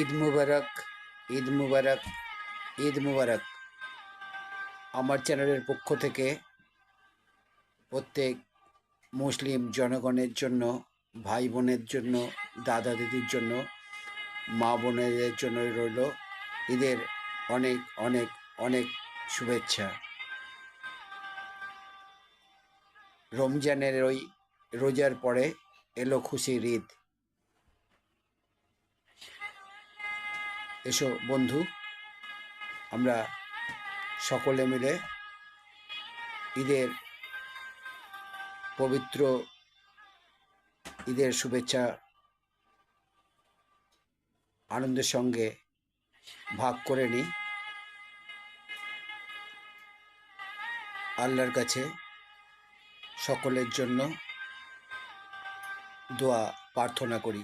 ঈদ মুবারক ঈদ মুবারক ঈদ মুবারক। আমার চ্যানেলের পক্ষ থেকে প্রত্যেক মুসলিম জনগণের জন্য, ভাই বোনের জন্য, দাদা দিদির জন্য, মা বোনেদের জন্য রইল ঈদের অনেক অনেক অনেক শুভেচ্ছা। রমজানের ওই রোজার পরে এলো খুশির ঈদ। এসো বন্ধু। আমরা সকলে মিলে ঈদের পবিত্র ঈদের শুভেচ্ছা, আনন্দের সঙ্গে ভাগ করে নিই। আল্লাহর কাছে সকলের জন্য দোয়া প্রার্থনা করি।